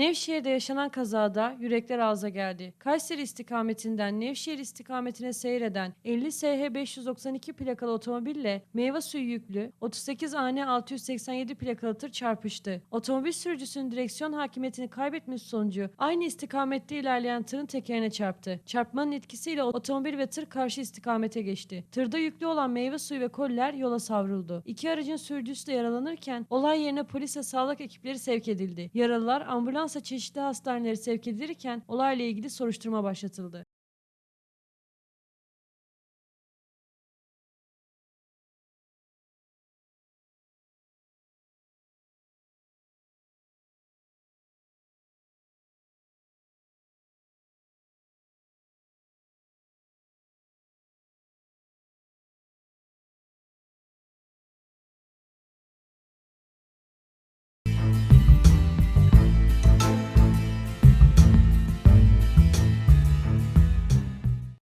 Nevşehir'de yaşanan kazada yürekler ağza geldi. Kayseri istikametinden Nevşehir istikametine seyreden 50 SH 592 plakalı otomobille meyve suyu yüklü 38 AN 687 plakalı tır çarpıştı. Otomobil sürücüsünün direksiyon hakimiyetini kaybetmesi sonucu aynı istikamette ilerleyen tırın tekerine çarptı. Çarpmanın etkisiyle otomobil ve tır karşı istikamete geçti. Tırda yüklü olan meyve suyu ve koliler yola savruldu. İki aracın sürücüsü de yaralanırken olay yerine polis ve sağlık ekipleri sevk edildi. Yaralılar ambulansla çeşitli hastanelere sevk edilirken olayla ilgili soruşturma başlatıldı.